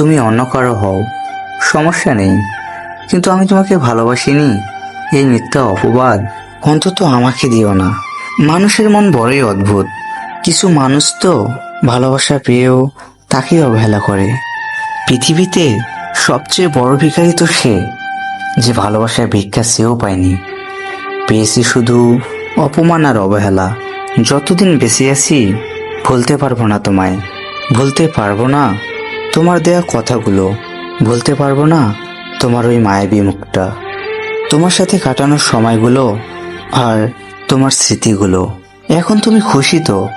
তুমি অন্য কারও হও, সমস্যা নেই। কিন্তু আমি তোমাকে ভালোবাসিনি। এই মিথ্যা অপবাদ অন্তত আমাকে দিও না। মানুষের মন বড়ই অদ্ভুত। কিছু মানুষ তো ভালোবাসা পেয়েও তাকে অবহেলা করে। পৃথিবীতে সবচেয়ে বড় ভিখারি তো সে, যে ভালোবাসার ভিক্ষা সেও পায়নি। পেয়েছি শুধু অপমান আর অবহেলা। যতদিন বেঁচে আছি, ভুলতে পারব না তোমায়। ভুলতে পারব না তোমার দেয়া কথাগুলো বলতে পারব না? তোমার ওই মায়াবী মুখটা। তোমার সাথে কাটানোর সময়গুলো আর তোমার স্মৃতিগুলো। এখন তুমি খুশি তো?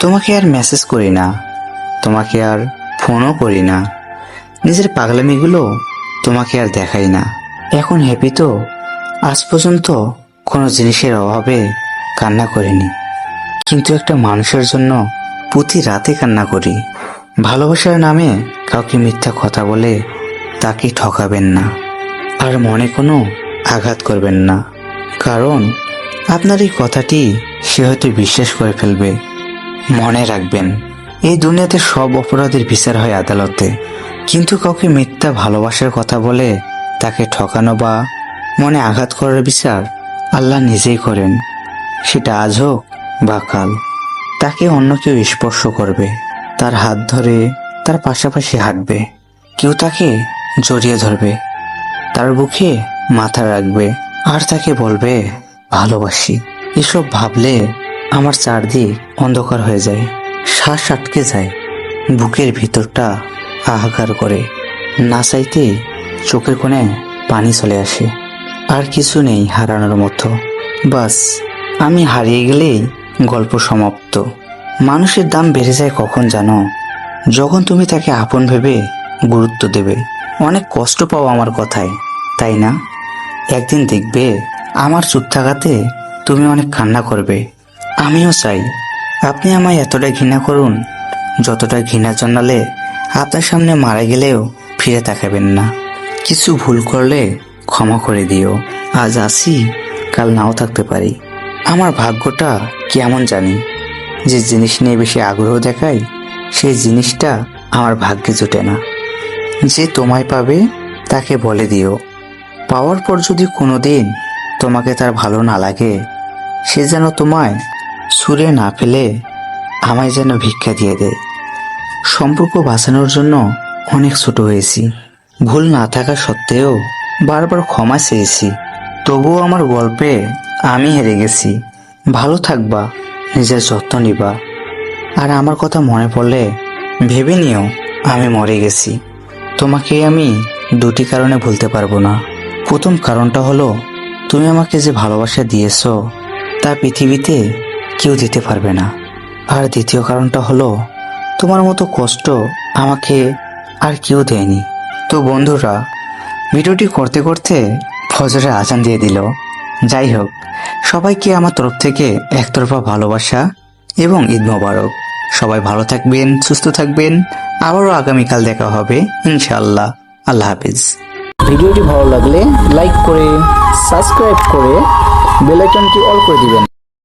তোমাকে আর মেসেজ করি না। তোমাকে আর ফোনও করি না। নিজের পাগলামিগুলো তোমাকে আর দেখাই না। এখন হ্যাপি তো? আজ পর্যন্ত কোনো জিনিসের অভাবে কান্না করিনি। কিন্তু একটা মানুষের জন্য প্রতি রাতে কান্না করি। ভালোবাসার নামে কাউকে মিথ্যা কথা বলে তাকে ঠকাবেন না। আর মনে কোনো আঘাত করবেন না। কারণ আপনার এই কথাটি সে হয়তো বিশ্বাস করে ফেলবে। মনে রাখবেন, এই দুনিয়াতে সব অপরাধের বিচার হয় আদালতে। কিন্তু কাউকে মিথ্যা ভালোবাসার কথা বলে তাকে ঠকানো বা মনে আঘাত করার বিচার আল্লাহ নিজেই করেন। সেটা আজ হোক বা কাল, তাকে অন্য কেউ স্পর্শ করবে। তার হাত ধরে তার পাশাপাশি হাঁটবে। কেউ তাকে জড়িয়ে ধরবে। তার বুকে মাথা রাখবে। আর তাকে বলবে, ভালোবাসি। এসব ভাবলে আমার চারদিক অন্ধকার হয়ে যায়। শ্বাস আটকে যায়। বুকের ভিতরটা হাহাকার করে। না চাইতে চোখের কোণে পানি চলে আসে। আর কিছু নেই হারানোর মতো। বাস, আমি হারিয়ে গেলেই গল্প সমাপ্ত। মানুষের দাম বেড়ে যায় কখন জানো? যখন তুমি তাকে আপন ভেবে গুরুত্ব দেবে। অনেক কষ্ট পাও আমার কথায়, তাই না? একদিন দেখবে আমার চুপ থাকাতে তুমি অনেক কান্না করবে। আমিও চাই, আপনি আমায় এতটা ঘৃণা করুন, যতটা ঘৃণা জানালে আপনার সামনে মারা গেলেও ফিরে তাকাবেন না। কিছু ভুল করলে ক্ষমা করে দিও। আজ আসি, কাল নাও থাকতে পারি। আমার ভাগ্যটা কেমন জানি। যে জিনিস নিয়ে বেশি আগ্রহ দেখাই সেই জিনিসটা আমার ভাগ্যে জোটে না। যে তোমায় পাবে, তাকে বলে দিও। পাওয়ার পর যদি কোনো দিন তোমাকে তার ভালো না লাগে, সে যেন তোমায় সুরে না ফেলে, আমায় যেন ভিক্ষা দিয়ে দেয়। সম্পর্ক বাঁচানোর জন্য অনেক ছোট হয়েছি। ভুল না থাকা সত্ত্বেও বারবার ক্ষমা চেয়েছি। তবুও আমার গল্পে আমি হেরে গেছি। ভালো থাকবা। নিজের যত্ন নিবা। আর আমার কথা মনে পড়লে ভেবে নিও, আমি মরে গেছি। তোমাকে আমি দুটি কারণে ভুলতে পারব না। প্রথম কারণটা হলো, তুমি আমাকে যে ভালোবাসা দিয়েছ, তা পৃথিবীতে কেউ দিতে পারবে না। আর দ্বিতীয় কারণটা হলো, তোমার মতো কষ্ট আমাকে আর কেউ দেয়নি। তো বন্ধুরা, ভিডিওটি করতে করতে ফজরে আজান দিয়ে দিল। যাই হোক সবাইকে আমার তরফ থেকে একতরফা ভালোবাসা এবং ঈদ মোবারক। সবাই ভালো থাকবেন, সুস্থ থাকবেন। আবারও আগামীকাল দেখা হবে, ইনশাআল্লাহ। আল্লাহ হাফিজ। ভিডিওটি ভালো লাগলে লাইক করে, সাবস্ক্রাইব করে বেলাইকনটি অল করে দিবেন।